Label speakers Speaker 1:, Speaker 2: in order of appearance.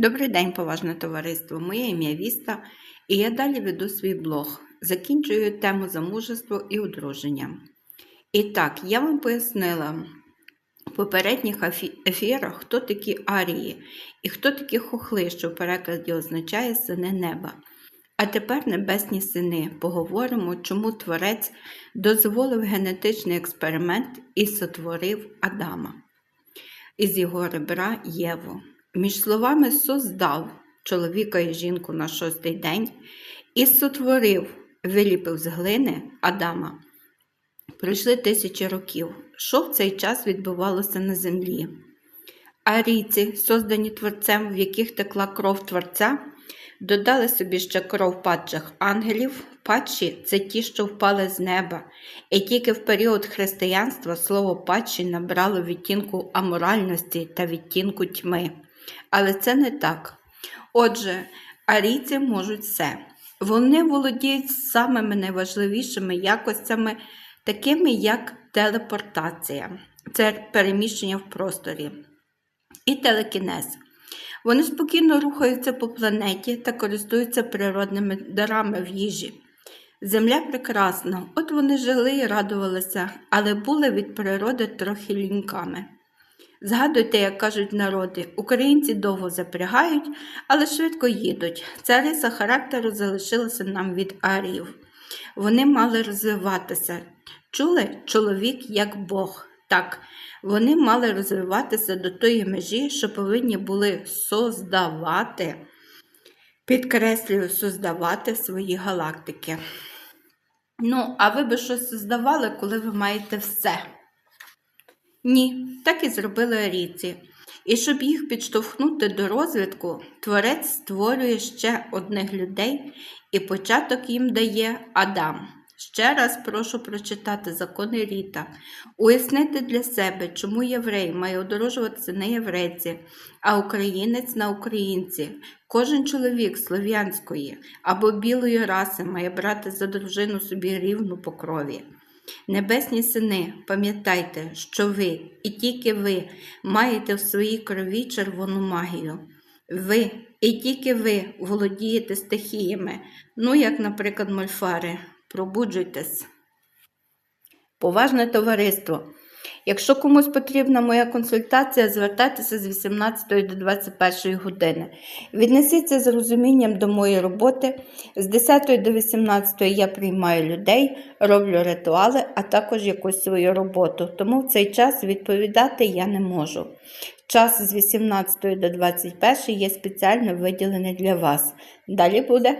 Speaker 1: Добрий день, поважне товариство. Моє ім'я Віста, і я далі веду свій блог. Закінчую тему замужество і одруження. І так, я вам пояснила в попередніх ефірах, хто такі арії і хто такі хохли, що в перекладі означає сини неба. А тепер, небесні сини, поговоримо, чому Творець дозволив генетичний експеримент і сотворив Адама із його ребра Єву. Між словами создав чоловіка і жінку на шостий день і сотворив, виліпив з глини Адама. Пройшли тисячі років. Що в цей час відбувалося на землі? Арійці, создані творцем, в яких текла кров творця, додали собі ще кров падших ангелів. Падші – це ті, що впали з неба, і тільки в період християнства слово падші набрало відтінку аморальності та відтінку тьми. Але це не так. Отже, арійці можуть все. Вони володіють самими найважливішими якостями, такими як телепортація, це переміщення в просторі, і телекінез. Вони спокійно рухаються по планеті та користуються природними дарами в їжі. Земля прекрасна, от вони жили і радувалися, але були від природи трохи ліньками. Згадуйте, як кажуть народи, українці довго запрягають, але швидко їдуть. Ця риса характеру залишилася нам від аріїв. Вони мали розвиватися. Чули чоловік як Бог. Так, вони мали розвиватися до тої межі, що повинні були создавати, підкреслюю, создавати свої галактики. Ну, а ви би щось создавали, коли ви маєте все? Ні, так і зробили арійці. І щоб їх підштовхнути до розвитку, творець створює ще одних людей, і початок їм дає Адам. Ще раз прошу прочитати закони Ріта, уяснити для себе, чому єврей має одорожуватися на єврейці, а українець на українці. Кожен чоловік слов'янської або білої раси має брати за дружину собі рівну по крові. Небесні сини, пам'ятайте, що ви і тільки ви маєте в своїй крові червону магію. Ви і тільки ви володієте стихіями, ну, як, наприклад, мольфари. Пробуджуйтесь. Поважне товариство. Якщо комусь потрібна моя консультація, звертайтеся з 18 до 21 години. Віднесіться з розумінням до моєї роботи. З 10 до 18 я приймаю людей, роблю ритуали, а також якусь свою роботу. Тому в цей час відповідати я не можу. Час з 18 до 21 є спеціально виділений для вас. Далі буде.